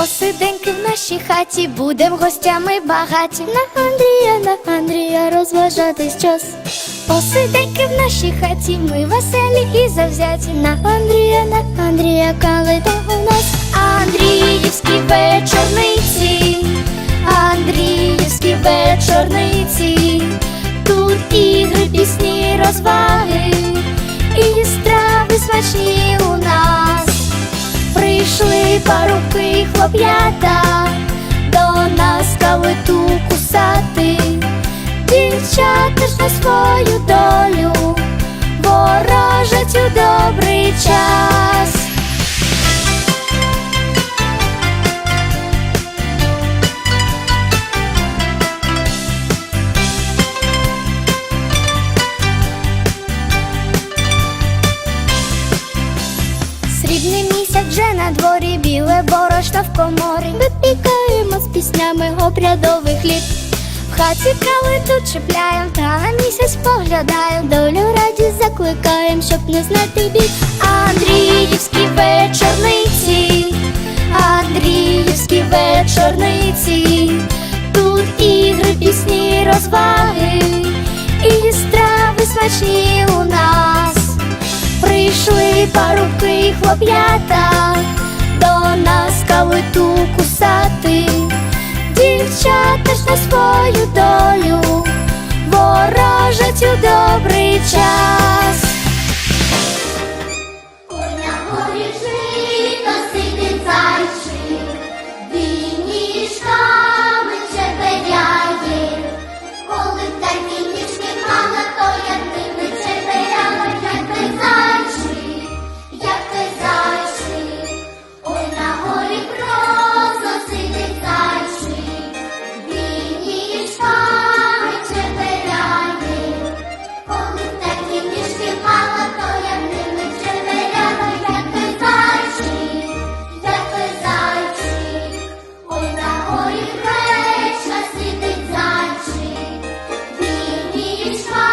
Посиденьки в нашій хаті, будем гостями багаті. На Андрія, на Андрія розважатись час. Посиденьки в нашій хаті, ми веселі і завзяті. На Андрія, на Андрія, калита у нас. Андріївські вечорниці, парубки хлоп'ята до нас калиту кусати, дівчата ж на свою долю ворожать у добрий час. Срібний місяць вже на дворі, борошно в коморі. Випікаємо з піснями обрядовий хліб. В хаті калиту чіпляєм, та на місяць поглядаєм. Долю радість закликаєм, щоб не знати бід. Андріївські вечорниці, Андріївські вечорниці. Тут ігри, пісні, розваги і страви смачні у нас. Прийшли парубки хлоп'ята до нас калиту кусати, дівчата ж на свою долю ворожать. Krishna.